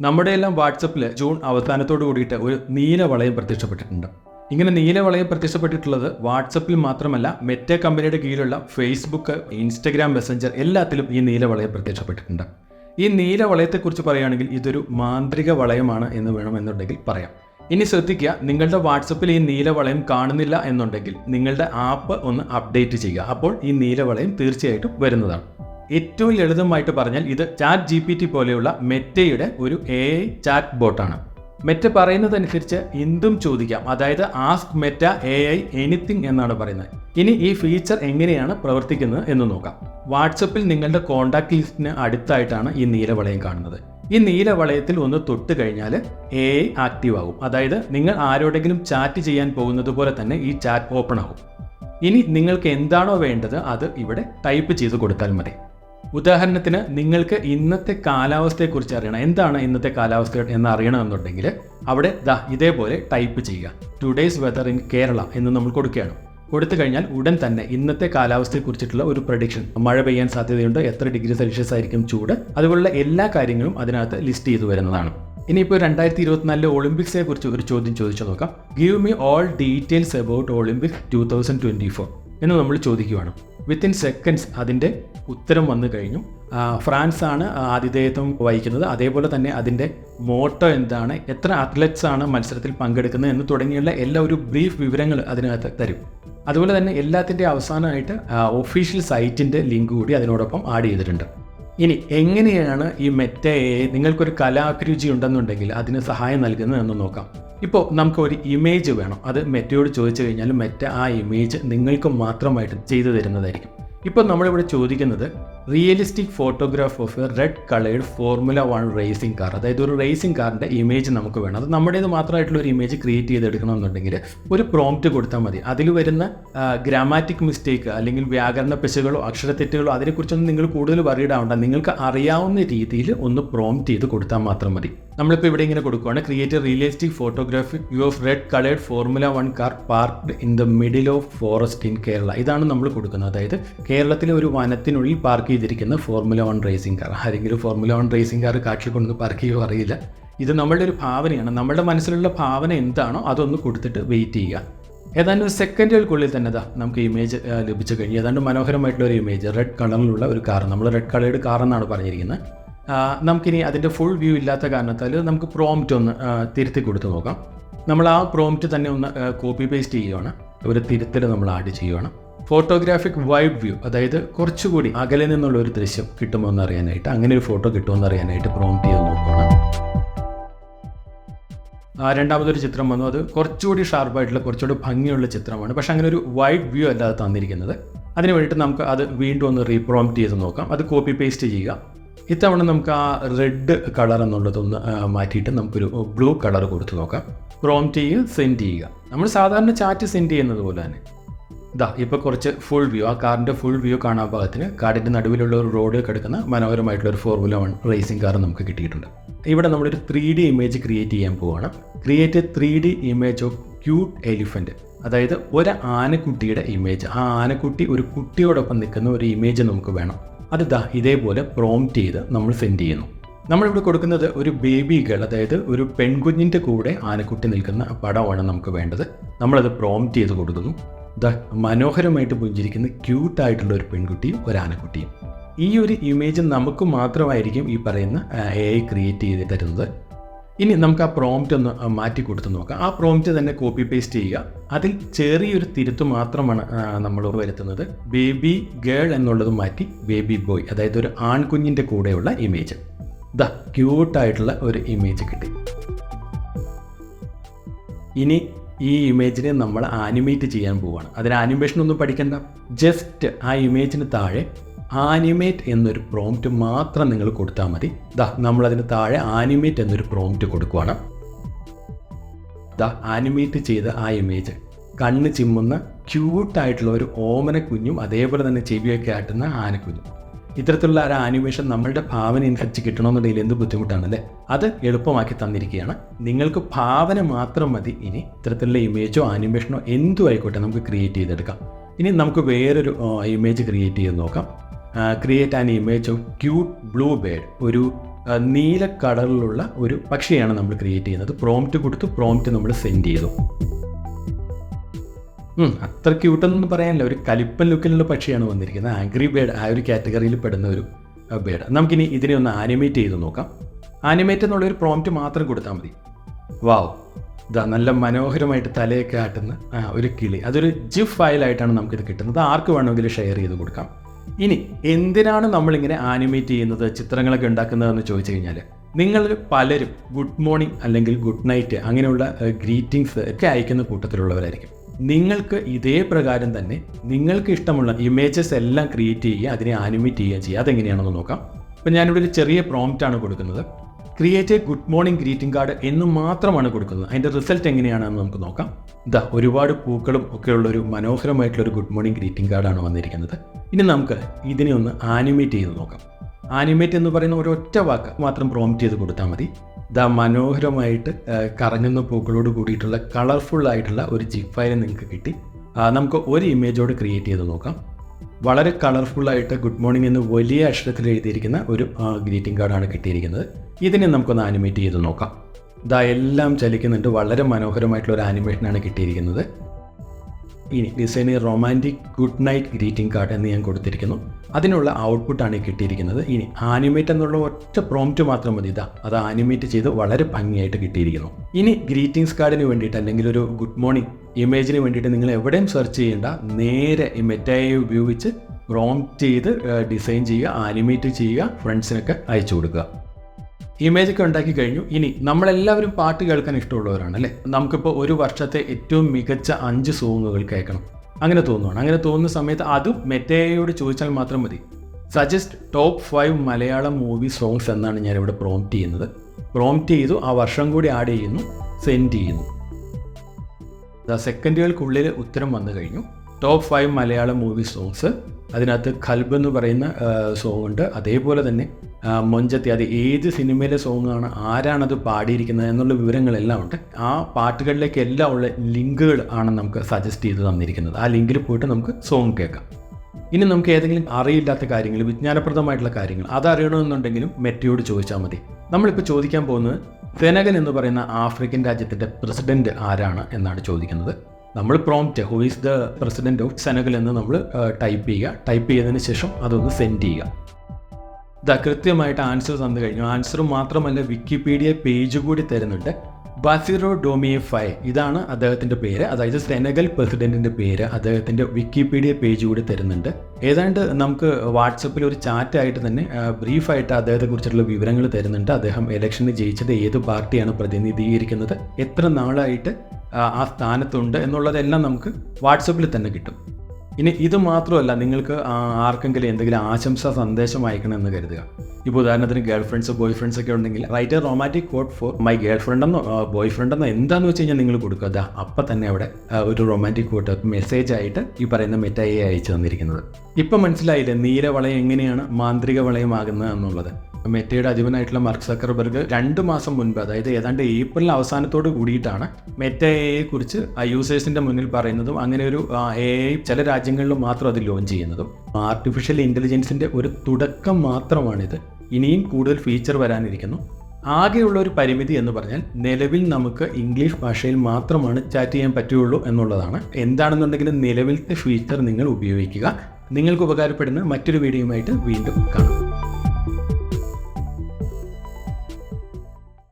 നമ്മുടെ എല്ലാം വാട്സപ്പിൽ ജൂൺ അവസാനത്തോട് കൂടിയിട്ട് ഒരു നീല വളയം പ്രത്യക്ഷപ്പെട്ടിട്ടുണ്ട്. ഇങ്ങനെ നീല വളയം പ്രത്യക്ഷപ്പെട്ടിട്ടുള്ളത് വാട്സപ്പിൽ മാത്രമല്ല മെറ്റ കമ്പനിയുടെ കീഴിലുള്ള ഫേസ്ബുക്ക് ഇൻസ്റ്റഗ്രാം മെസ്സഞ്ചർ എല്ലാത്തിലും ഈ നീല വളയം പ്രത്യക്ഷപ്പെട്ടിട്ടുണ്ട്. ഈ നീല വളയത്തെക്കുറിച്ച് പറയുകയാണെങ്കിൽ ഇതൊരു മാന്ത്രിക വളയമാണ് എന്ന് വേണമെന്നുണ്ടെങ്കിൽ പറയാം. ഇനി ശ്രദ്ധിക്കുക നിങ്ങളുടെ വാട്സപ്പിൽ ഈ നീല വളയം കാണുന്നില്ല എന്നുണ്ടെങ്കിൽ നിങ്ങളുടെ ആപ്പ് ഒന്ന് അപ്ഡേറ്റ് ചെയ്യുക. അപ്പോൾ ഈ നീല വളയം തീർച്ചയായിട്ടും വരുന്നതാണ്. ഏറ്റവും ലളിതമായിട്ട് പറഞ്ഞാൽ ഇത് ചാറ്റ് ജി പി ടി പോലെയുള്ള മെറ്റയുടെ ഒരു എ ചാറ്റ് ബോട്ടാണ് മെറ്റ പറയുന്നതനുസരിച്ച് എന്തും ചോദിക്കാം. അതായത് ask Meta A I anything എന്നാണ് പറയുന്നത്. ഇനി ഈ ഫീച്ചർ എങ്ങനെയാണ് പ്രവർത്തിക്കുന്നത് എന്ന് നോക്കാം. വാട്സപ്പിൽ നിങ്ങളുടെ കോൺടാക്ട് ലിസ്റ്റിന് അടുത്തായിട്ടാണ് ഈ നീലവളയം കാണുന്നത്. ഈ നീലവളയത്തിൽ ഒന്ന് തൊട്ട് കഴിഞ്ഞാൽ എ ഐ ആക്റ്റീവ് ആകും. അതായത് നിങ്ങൾ ആരോടെങ്കിലും ചാറ്റ് ചെയ്യാൻ പോകുന്നത് പോലെ തന്നെ ഈ ചാറ്റ് ഓപ്പൺ ആകും. ഇനി നിങ്ങൾക്ക് എന്താണോ വേണ്ടത് അത് ഇവിടെ ടൈപ്പ് ചെയ്ത് കൊടുത്താൽ മതി. ഉദാഹരണത്തിന് നിങ്ങൾക്ക് ഇന്നത്തെ കാലാവസ്ഥയെക്കുറിച്ച് അറിയണം. എന്താണ് ഇന്നത്തെ കാലാവസ്ഥ എന്ന് അറിയണമെന്നുണ്ടെങ്കിൽ അവിടെ ദാ ഇതേപോലെ ടൈപ്പ് ചെയ്യുക. ടുഡേയ്സ് വെതർ ഇൻ കേരള എന്ന് നമ്മൾ കൊടുക്കുകയാണ്. കൊടുത്തു കഴിഞ്ഞാൽ ഉടൻ തന്നെ ഇന്നത്തെ കാലാവസ്ഥയെക്കുറിച്ചിട്ടുള്ള ഒരു പ്രഡിക്ഷൻ മഴ പെയ്യാൻ സാധ്യതയുണ്ട്. എത്ര ഡിഗ്രി സെൽഷ്യസ് ആയിരിക്കും ചൂട്. അതുപോലുള്ള എല്ലാ കാര്യങ്ങളും അതിനകത്ത് ലിസ്റ്റ് ചെയ്തു വരുന്നതാണ്. ഇനിയിപ്പോൾ രണ്ടായിരത്തി ഇരുപത്തിനാലിലെ ഒളിമ്പിക്സിനെ കുറിച്ച് ഒരു ചോദ്യം ചോദിച്ചു നോക്കാം. Give me all details about Olympics two thousand twenty four എന്ന് നമ്മൾ ചോദിക്കുകയാണ് വിത്തിൻ സെക്കൻഡ്സ് അതിന്റെ ഉത്തരം വന്നു കഴിഞ്ഞു. ഫ്രാൻസ് ആണ് ആതിഥേയത്വം വഹിക്കുന്നത്. അതേപോലെ തന്നെ അതിന്റെ മോട്ടോ എന്താണ് എത്ര അത്ലറ്റ്സ് ആണ് മത്സരത്തിൽ പങ്കെടുക്കുന്നത് എന്ന് തുടങ്ങിയുള്ള എല്ലാ ഒരു ബ്രീഫ് വിവരങ്ങൾ അതിനകത്ത് തരും. അതുപോലെ തന്നെ എല്ലാത്തിന്റെ അവസാനമായിട്ട് ഒഫീഷ്യൽ സൈറ്റിന്റെ ലിങ്ക് കൂടി അതിനോടൊപ്പം ആഡ് ചെയ്തിട്ടുണ്ട്. ഇനി എങ്ങനെയാണ് ഈ മെറ്റയെ നിങ്ങൾക്കൊരു കലാഭിരുചി ഉണ്ടെന്നുണ്ടെങ്കിൽ അതിന് സഹായം നൽകുന്നത് എന്ന് നോക്കാം. ഇപ്പോൾ നമുക്ക് ഒരു ഇമേജ് വേണം. അത് മെറ്റയോട് ചോദിച്ചു കഴിഞ്ഞാൽ മെറ്റ ആ ഇമേജ് നിങ്ങൾക്ക് മാത്രമായിട്ട് ചെയ്തു തരുന്നതായിരിക്കും. ഇപ്പോൾ നമ്മളിവിടെ ചോദിക്കുന്നത് realistic photograph of red coloured formula one racing car അതായത് ഒരു റേസിംഗ് കാറിന്റെ ഇമേജ് നമുക്ക് വേണം. അത് നമ്മുടേത് മാത്രമായിട്ടുള്ള ഒരു ഇമേജ് ക്രിയേറ്റ് ചെയ്തെടുക്കണമെന്നുണ്ടെങ്കിൽ ഒരു പ്രോംപ്റ്റ് കൊടുത്താൽ മതി. അതിൽ വരുന്ന ഗ്രാമാറ്റിക് മിസ്റ്റേക്ക് അല്ലെങ്കിൽ വ്യാകരണ പിശകളോ അക്ഷരത്തെറ്റുകളോ അതിനെക്കുറിച്ചൊന്നും നിങ്ങൾ കൂടുതൽ വറീഡ് ആവണ്ട. നിങ്ങൾക്ക് അറിയാവുന്ന രീതിയിൽ ഒന്ന് പ്രോംപ്റ്റ് ചെയ്ത് കൊടുത്താൽ മാത്രം മതി. നമ്മളിപ്പോൾ ഇവിടെ ഇങ്ങനെ കൊടുക്കുകയാണ് create realistic photography view of red coloured formula one car parked in the middle of forest in Kerala ഇതാണ് നമ്മൾ കൊടുക്കുന്നത്. അതായത് കേരളത്തിലെ ഒരു വനത്തിനുള്ളിൽ പാർക്ക് ചെയ്തിരിക്കുന്ന ഫോർമുല വൺ റേസിംഗ് കാർ ആരെങ്കിലും ഫോർമുല വൺ റേസിംഗ് കാർ കാട്ടിൽ കൊണ്ടൊന്ന് പാർക്ക് ചെയ്യുമോ അറിയില്ല. ഇത് നമ്മളുടെ ഒരു ഭാവനയാണ്. നമ്മുടെ മനസ്സിലുള്ള ഭാവന എന്താണോ അതൊന്ന് കൊടുത്തിട്ട് വെയിറ്റ് ചെയ്യുക. ഏതാണ്ട് ഒരു സെക്കൻഡുകൾക്കുള്ളിൽ തന്നെ ദാ നമുക്ക് ഇമേജ് ലഭിച്ചു കഴിഞ്ഞു. ഏതാണ്ട് മനോഹരമായിട്ടുള്ള ഒരു ഇമേജ് റെഡ് കളറിലുള്ള ഒരു കാർ നമ്മൾ റെഡ് കളേഡ് കാർ എന്നാണ് പറഞ്ഞിരിക്കുന്നത്. നമുക്കിനി അതിന്റെ ഫുൾ വ്യൂ ഇല്ലാത്ത കാരണത്താൽ നമുക്ക് പ്രോംപ്റ്റ് ഒന്ന് തിരുത്തി കൊടുത്തു നോക്കാം. നമ്മൾ ആ പ്രോംപ്റ്റ് തന്നെ ഒന്ന് കോപ്പി പേസ്റ്റ് ചെയ്യുകയാണ് ഒരു തിരുത്തൽ നമ്മൾ ആഡ് ചെയ്യുകയാണ് ഫോട്ടോഗ്രാഫിക് വൈഡ് വ്യൂ അതായത് കുറച്ചുകൂടി അകലെ നിന്നുള്ള ഒരു ദൃശ്യം കിട്ടുമോ എന്ന് അറിയാനായിട്ട് അങ്ങനെ ഒരു ഫോട്ടോ കിട്ടുമോ എന്ന് അറിയാനായിട്ട് പ്രോംപ്റ്റ് ചെയ്ത് നോക്കണം ആ രണ്ടാമതൊരു ചിത്രം വന്നു. അത് കുറച്ചുകൂടി ഷാർപ്പായിട്ടുള്ള കുറച്ചുകൂടി ഭംഗിയുള്ള ചിത്രമാണ്. പക്ഷെ അങ്ങനെ ഒരു വൈഡ് വ്യൂ അല്ലാതെ തന്നിരിക്കുന്നത്. അതിന് വേണ്ടിയിട്ട് നമുക്ക് അത് വീണ്ടും ഒന്ന് റീപ്രോംപ്റ്റ് ചെയ്ത് നോക്കാം. അത് കോപ്പി പേസ്റ്റ് ചെയ്യുക. ഇത്തവണ നമുക്ക് ആ റെഡ് കളർ എന്നുള്ളതൊന്ന് മാറ്റിയിട്ട് നമുക്കൊരു ബ്ലൂ കളർ കൊടുത്ത് നോക്കാം. പ്രോംപ്റ്റ് ചെയ്യുക സെൻഡ് ചെയ്യുക. നമ്മൾ സാധാരണ ചാറ്റ് സെൻഡ് ചെയ്യുന്നത് പോലെ തന്നെ. ഇതാ ഇപ്പോൾ കുറച്ച് ഫുൾ വ്യൂ ആ കാറിന്റെ ഫുൾ വ്യൂ കാണാൻ പാകത്തിന് കാടിന്റെ നടുവിലുള്ള ഒരു റോഡ് കിടക്കുന്ന മനോഹരമായിട്ടുള്ള ഒരു ഫോർമുല വൺ റേസിംഗ് കാർ നമുക്ക് കിട്ടിയിട്ടുണ്ട്. ഇവിടെ നമ്മളൊരു ത്രീ ഡി ഇമേജ് ക്രിയേറ്റ് ചെയ്യാൻ പോവുകയാണ് create three D image of cute elephant അതായത് ഒരു ആനക്കുട്ടിയുടെ ഇമേജ് ആ ആനക്കുട്ടി ഒരു കുട്ടിയോടൊപ്പം നിൽക്കുന്ന ഒരു ഇമേജ് നമുക്ക് വേണം. അത് ദാ ഇതേപോലെ പ്രോംപ്റ്റ് ചെയ്ത് നമ്മൾ സെൻഡ് ചെയ്യുന്നു. നമ്മളിവിടെ കൊടുക്കുന്നത് ഒരു ബേബി ഗേൾ അതായത് ഒരു പെൺകുഞ്ഞിന്റെ കൂടെ ആനക്കുട്ടി നിൽക്കുന്ന പടമാണ് നമുക്ക് വേണ്ടത്. നമ്മളത് പ്രോംപ്റ്റ് ചെയ്ത് കൊടുക്കുന്നു. ദാ മനോഹരമായിട്ട് പുഞ്ചിരിക്കുന്ന ക്യൂട്ടായിട്ടുള്ള ഒരു പെൺകുട്ടിയും ഒരു ആനക്കുട്ടിയും ഈ ഒരു ഇമേജ് നമുക്ക് മാത്രമായിരിക്കും ഈ പറയുന്ന എ ഐ ക്രിയേറ്റ് ചെയ്ത് തരുന്നത്. ഇനി നമുക്ക് ആ പ്രോംപ്റ്റ് ഒന്ന് മാറ്റി കൊടുത്ത് നോക്കാം. ആ പ്രോംപ്റ്റ് തന്നെ കോപ്പി പേസ്റ്റ് ചെയ്യുക. അതിൽ ചെറിയൊരു തിരുത്ത് മാത്രമാണ് നമ്മൾ വരുത്തുന്നത്. ബേബി ഗേൾ എന്നുള്ളത് മാറ്റി ബേബി ബോയ് അതായത് ഒരു ആൺകുഞ്ഞിന്റെ കൂടെയുള്ള ഇമേജ് ദ ക്യൂട്ടായിട്ടുള്ള ഒരു ഇമേജ് കിട്ടി. ഇനി ഈ ഇമേജിനെ നമ്മൾ ആനിമേറ്റ് ചെയ്യാൻ പോവുകയാണ് അതിന് ആനിമേഷൻ ഒന്നും പഠിക്കണ്ട. ജസ്റ്റ് ആ ഇമേജിന് താഴെ ആനിമേറ്റ് എന്നൊരു പ്രോംപ്റ്റ് മാത്രം നിങ്ങൾ കൊടുത്താൽ മതി. ദാ നമ്മളതിന് താഴെ ആനിമേറ്റ് എന്നൊരു പ്രോംപ്റ്റ് കൊടുക്കുകയാണ് ദാ ആനിമേറ്റ് ചെയ്ത ആ ഇമേജ് കണ്ണ് ചിമ്മുന്ന ക്യൂട്ടായിട്ടുള്ള ഒരു ഓമന കുഞ്ഞും അതേപോലെ തന്നെ ചെവിയൊക്കെ ആട്ടുന്ന ആനക്കുഞ്ഞും. ഇത്തരത്തിലുള്ള ഒരു ആനിമേഷൻ നമ്മളുടെ ഭാവന ഇൻഫെക്റ്റ് കിട്ടണമെന്നുണ്ടെങ്കിൽ എന്ത് ബുദ്ധിമുട്ടാണല്ലേ? അത് എളുപ്പമാക്കി തന്നിരിക്കുകയാണ്. നിങ്ങൾക്ക് ഭാവന മാത്രം മതി. ഇനി ഇത്തരത്തിലുള്ള ഇമേജോ ആനിമേഷനോ എന്തും ആയിക്കോട്ടെ നമുക്ക് ക്രിയേറ്റ് ചെയ്തെടുക്കാം. ഇനി നമുക്ക് വേറൊരു ഇമേജ് ക്രിയേറ്റ് ചെയ്ത് നോക്കാം. Create an image of cute blue bird ഒരു നീല കളറിലുള്ള ഒരു പക്ഷിയാണ് നമ്മൾ ക്രിയേറ്റ് ചെയ്യുന്നത്. പ്രോംപ്റ്റ് കൊടുത്തു പ്രോംപ്റ്റ് നമ്മൾ സെൻഡ് ചെയ്തു. അത്ര ക്യൂട്ടെന്നൊന്നും പറയാനില്ല. ഒരു കലിപ്പൻ ലുക്കിലുള്ള പക്ഷിയാണ് വന്നിരിക്കുന്നത്. ആംഗ്രി ബേഡ് ആ ഒരു കാറ്റഗറിയിൽ പെടുന്ന ഒരു ബേഡ് നമുക്കിനി ഇതിനെ ഒന്ന് ആനിമേറ്റ് ചെയ്ത് നോക്കാം. ആനിമേറ്റ് എന്നുള്ള ഒരു പ്രോംപ്റ്റ് മാത്രം കൊടുത്താൽ മതി. വാവ് ഇതാ നല്ല മനോഹരമായിട്ട് തലയൊക്കെ ആട്ടുന്ന ആ, ഒരു കിളി. അതൊരു ജിഫ് ഫയലായിട്ടാണ് നമുക്കിത് കിട്ടുന്നത്. ആർക്ക് വേണമെങ്കിലും ഷെയർ ചെയ്ത് കൊടുക്കാം. ഇനി എന്തിനാണ് നമ്മളിങ്ങനെ ആനിമേറ്റ് ചെയ്യുന്നത് ചിത്രങ്ങളൊക്കെ ഉണ്ടാക്കുന്നതെന്ന് ചോദിച്ചു കഴിഞ്ഞാൽ നിങ്ങൾ പലരും ഗുഡ് മോർണിംഗ് അല്ലെങ്കിൽ ഗുഡ് നൈറ്റ് അങ്ങനെയുള്ള ഗ്രീറ്റിംഗ്സ് ഒക്കെ അയക്കുന്ന കൂട്ടത്തിലുള്ളവരായിരിക്കും. നിങ്ങൾക്ക് ഇതേ പ്രകാരം തന്നെ നിങ്ങൾക്ക് ഇഷ്ടമുള്ള ഇമേജസ് എല്ലാം ക്രിയേറ്റ് ചെയ്യുക അതിനെ ആനിമേറ്റ് ചെയ്യുക ചെയ്യുക. അതെങ്ങനെയാണെന്ന് നോക്കാം. ഇപ്പം ഞാനിവിടെ ഒരു ചെറിയ പ്രോംപ്റ്റ് ആണ് കൊടുക്കുന്നത്. Create a good morning greeting card എന്ന് മാത്രമാണ് കൊടുക്കുന്നത്. അതിന്റെ റിസൾട്ട് എങ്ങനെയാണെന്ന് നമുക്ക് നോക്കാം. ഇതാ ഒരുപാട് പൂക്കളും ഒക്കെയുള്ള ഒരു മനോഹരമായിട്ടുള്ള ഒരു ഗുഡ് മോർണിംഗ് ഗ്രീറ്റിംഗ് കാർഡാണ് വന്നിരിക്കുന്നത്. ഇനി നമുക്ക് ഇതിനെ ഒന്ന് ആനിമേറ്റ് ചെയ്ത് നോക്കാം. ആനിമേറ്റ് എന്ന് പറയുന്ന ഒരൊറ്റ വാക്ക് മാത്രം പ്രോംപ്റ്റ് ചെയ്ത് കൊടുത്താൽ മതി. ഇതാ മനോഹരമായിട്ട് കറങ്ങുന്ന പൂക്കളോട് കൂടിയിട്ടുള്ള കളർഫുൾ ആയിട്ടുള്ള ഒരു ജിപ്പ് ഫയൽ നിങ്ങൾക്ക് കിട്ടി. നമുക്ക് ഒരു ഇമേജോട് ക്രിയേറ്റ് ചെയ്ത് നോക്കാം. വളരെ കളർഫുള്ളായിട്ട് ഗുഡ് മോർണിംഗ് എന്ന് വലിയ അക്ഷരത്തിൽ എഴുതിയിരിക്കുന്ന ഒരു ഗ്രീറ്റിംഗ് കാർഡാണ് കിട്ടിയിരിക്കുന്നത്. ഇതിനെ നമുക്കൊന്ന് ആനിമേറ്റ് ചെയ്ത് നോക്കാം. ദാ എല്ലാം ചലിക്കുന്നുണ്ട്. വളരെ മനോഹരമായിട്ടുള്ള ഒരു ആനിമേഷനാണ് കിട്ടിയിരിക്കുന്നത്. ഇനി ഡിസൈനിൽ romantic good night greeting card എന്ന് ഞാൻ കൊടുത്തിരിക്കുന്നു. അതിനുള്ള ഔട്ട്പുട്ടാണ് കിട്ടിയിരിക്കുന്നത്. ഇനി ആനിമേറ്റ് എന്നുള്ള ഒറ്റ പ്രോംപ്റ്റ് മാത്രം മതി. ഇതാ അത് ആനിമേറ്റ് ചെയ്ത് വളരെ ഭംഗിയായിട്ട് കിട്ടിയിരിക്കുന്നു. ഇനി ഗ്രീറ്റിംഗ്സ് കാർഡിന് വേണ്ടിയിട്ട് അല്ലെങ്കിൽ ഒരു ഗുഡ് മോർണിംഗ് ഇമേജിന് വേണ്ടിയിട്ട് നിങ്ങൾ എവിടെയും സെർച്ച് ചെയ്യേണ്ട നേരെ ഈ മെറ്റായി ഉപയോഗിച്ച് പ്രോംപ്റ്റ് ചെയ്ത് ഡിസൈൻ ചെയ്യുക ആനിമേറ്റ് ചെയ്യുക ഫ്രണ്ട്സിനൊക്കെ അയച്ചു കൊടുക്കുക. ഇമേജ് ഒക്കെ ഉണ്ടാക്കി കഴിഞ്ഞു. ഇനി നമ്മളെല്ലാവരും പാട്ട് കേൾക്കാൻ ഇഷ്ടമുള്ളവരാണ് അല്ലേ? നമുക്കിപ്പോൾ ഒരു വർഷത്തെ ഏറ്റവും മികച്ച അഞ്ച് സോങ്ങുകൾ കേൾക്കണം. അങ്ങനെ തോന്നുവാണ്. അങ്ങനെ തോന്നുന്ന സമയത്ത് അതും മെറ്റയോട് ചോദിച്ചാൽ മാത്രം മതി. Suggest top five Malayalam movie songs എന്നാണ് ഞാൻ ഇവിടെ പ്രോംപ്റ്റ് ചെയ്യുന്നത്. പ്രോംപ്റ്റ് ചെയ്തു ആ വർഷം കൂടി ആഡ് ചെയ്യുന്നു സെൻഡ് ചെയ്യുന്നു. സെക്കൻഡുകൾക്കുള്ളിൽ ഉത്തരം വന്നു കഴിഞ്ഞു. Top five Malayalam movie songs അതിനകത്ത് ഖൽബ് എന്ന് പറയുന്ന സോങ് ഉണ്ട്. അതേപോലെ തന്നെ മൊഞ്ചത്തി അത് ഏത് സിനിമയിലെ സോങ്ങാണ് ആരാണത് പാടിയിരിക്കുന്നത് എന്നുള്ള വിവരങ്ങളെല്ലാം ഉണ്ട്. ആ പാട്ടുകളിലേക്ക് എല്ലാം ഉള്ള ലിങ്കുകൾ ആണ് നമുക്ക് സജസ്റ്റ് ചെയ്ത് തന്നിരിക്കുന്നത്. ആ ലിങ്കിൽ പോയിട്ട് നമുക്ക് സോങ് കേൾക്കാം. ഇനി നമുക്ക് ഏതെങ്കിലും അറിയില്ലാത്ത കാര്യങ്ങൾ വിജ്ഞാനപ്രദമായിട്ടുള്ള കാര്യങ്ങൾ അതറിയണമെന്നുണ്ടെങ്കിലും മെറ്റിയോട് ചോദിച്ചാൽ മതി. നമ്മളിപ്പോൾ ചോദിക്കാൻ പോകുന്നത് സെനഗൻ എന്ന് പറയുന്ന ആഫ്രിക്കൻ രാജ്യത്തിന്റെ പ്രസിഡന്റ് ആരാണ് എന്നാണ് ചോദിക്കുന്നത്. നമ്മൾ prompt who is the president of Senegal എന്ന് നമ്മൾ ടൈപ്പ് ചെയ്യുക. ടൈപ്പ് ചെയ്തതിന് ശേഷം അതൊന്ന് സെൻഡ് ചെയ്യുക. ഇതാ കൃത്യമായിട്ട് ആൻസർ തന്നു കഴിഞ്ഞു. ആൻസർ മാത്രമല്ല വിക്കിപീഡിയ പേജ് കൂടി തരുന്നുണ്ട്. ബാസിറോ ഡോമിയെ ഫൈ ഇതാണ് അദ്ദേഹത്തിന്റെ പേര്. അതായത് സെനഗൽ പ്രസിഡന്റിന്റെ പേര് അദ്ദേഹത്തിന്റെ വിക്കിപീഡിയ പേജ് കൂടി തരുന്നുണ്ട്. ഏതാണ്ട് നമുക്ക് വാട്സപ്പിൽ ഒരു ചാറ്റായിട്ട് തന്നെ ബ്രീഫായിട്ട് അദ്ദേഹത്തെക്കുറിച്ചുള്ള വിവരങ്ങൾ തരുന്നുണ്ട്. അദ്ദേഹം ഇലക്ഷന് ജയിച്ചത് ഏത് പാർട്ടിയാണ് പ്രതിനിധീകരിക്കുന്നത്? എത്ര നാളായിട്ട് ആ, സ്ഥാനത്തുണ്ട് എന്നുള്ളതെല്ലാം നമുക്ക് വാട്സപ്പിൽ തന്നെ കിട്ടും. ഇനി ഇത് മാത്രമല്ല നിങ്ങൾക്ക് ആർക്കെങ്കിലും എന്തെങ്കിലും ആശംസ സന്ദേശം അയക്കണം എന്ന് കരുതുക. ഇപ്പോൾ ഉദാഹരണത്തിന് ഗേൾ ഫ്രണ്ട്സ് ബോയ് ഫ്രണ്ട്സ് ഒക്കെ ഉണ്ടെങ്കിൽ write a romantic code for my girl friend എന്നോ ബോയ് ഫ്രണ്ട് എന്നോ എന്താണെന്ന് വെച്ച് കഴിഞ്ഞാൽ നിങ്ങൾ കൊടുക്കുക. അതാ അപ്പം തന്നെ അവിടെ ഒരു റൊമാന്റിക് കോഡ് മെസ്സേജ് ആയിട്ട് ഈ പറയുന്ന മെറ്റായി അയച്ചു തന്നിരിക്കുന്നത്. ഇപ്പം മനസ്സിലായില്ലേ നീരവളയം എങ്ങനെയാണ് മാന്ത്രിക വളയമാകുന്നത് എന്നുള്ളത്? മെറ്റയുടെ അധിപനായിട്ടുള്ള മാർക്ക് സക്കർബർഗ് രണ്ട് മാസം മുൻപ് അതായത് ഏതാണ്ട് ഏപ്രിൽ അവസാനത്തോട് കൂടിയിട്ടാണ് മെറ്റ എയെ കുറിച്ച് യൂസേഴ്സിന്റെ മുന്നിൽ പറയുന്നതും അങ്ങനെ ഒരു എ ചില രാജ്യങ്ങളിൽ മാത്രം അത് ലോഞ്ച് ചെയ്യുന്നതും. ആർട്ടിഫിഷ്യൽ ഇന്റലിജൻസിന്റെ ഒരു തുടക്കം മാത്രമാണിത്. ഇനിയും കൂടുതൽ ഫീച്ചർ വരാനിരിക്കുന്നു. ആകെയുള്ള ഒരു പരിമിതി എന്ന് പറഞ്ഞാൽ നിലവിൽ നമുക്ക് ഇംഗ്ലീഷ് ഭാഷയിൽ മാത്രമാണ് ചാറ്റ് ചെയ്യാൻ പറ്റുകയുള്ളൂ എന്നുള്ളതാണ്. എന്താണെന്നുണ്ടെങ്കിലും നിലവിലത്തെ ഫീച്ചർ നിങ്ങൾ ഉപയോഗിക്കുക. നിങ്ങൾക്ക് ഉപകാരപ്പെടുന്ന മറ്റൊരു വീഡിയോയുമായിട്ട് വീണ്ടും കാണാം.